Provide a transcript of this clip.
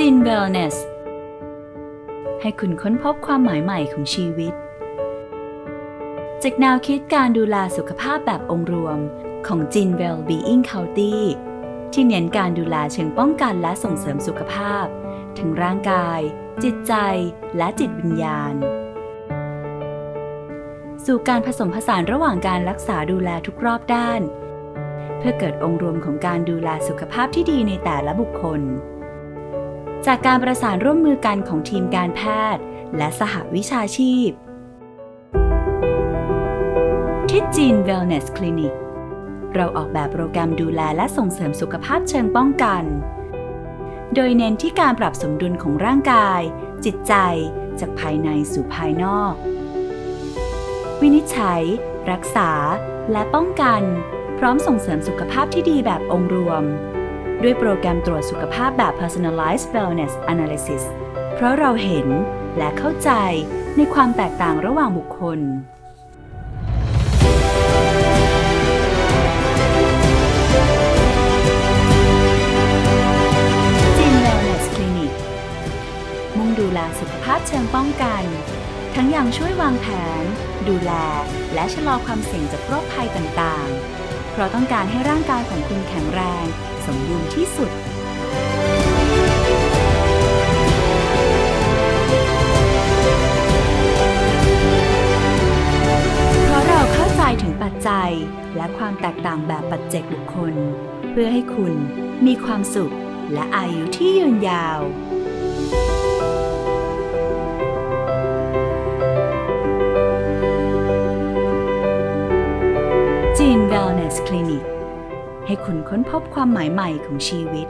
จิน Wellness ให้คุณค้นพบความหมายใหม่ของชีวิต จากแนวคิดการดูแลสุขภาพแบบองค์รวมของ Jin Wellbeing County ที่เน้นการดูแลเชิงป้องกันและส่งเสริมสุขภาพ ทั้งร่างกาย จิตใจ และจิตวิญญาณ สู่การผสมผสานระหว่างการรักษาดูแลทุกรอบด้าน เพื่อเกิดองค์รวมของการดูแลสุขภาพที่ดีในแต่ละบุคคล จากการประสานร่วมมือกันของทีมการแพทย์ และสหวิชาชีพที่จีน Wellness Clinic เราออกแบบโปรแกรมดูแลและส่งเสริมสุขภาพเชิงป้องกัน โดยเน้นที่การปรับสมดุลของร่างกาย จิตใจ จากภายในสู่ภายนอก วินิจฉัย รักษา และป้องกัน พร้อมส่งเสริมสุขภาพที่ดีแบบองค์รวม ด้วยโปรแกรมตรวจสุขภาพแบบ Personalized Wellness Analysis เพราะเราเห็นและเข้าใจในความแตกต่างระหว่างบุคคล จิน Wellness Clinic มุ่งดูแลสุขภาพเชิงป้องกัน ทั้งยังช่วยวางแผน ดูแล และชะลอความเสี่ยงจากโรคภัยต่างๆ เพราะต้องการให้ร่างกายของคุณแข็งแรง สมบูรณ์ที่สุดเพราะเราเข้าใจถึงปัจจัยและความแตกต่างแบบปัจเจกบุคคล เพื่อให้คุณมีความสุขและอายุที่ยืนยาว จีน Wellness Clinic ให้คุณค้นพบความหมายใหม่ของชีวิต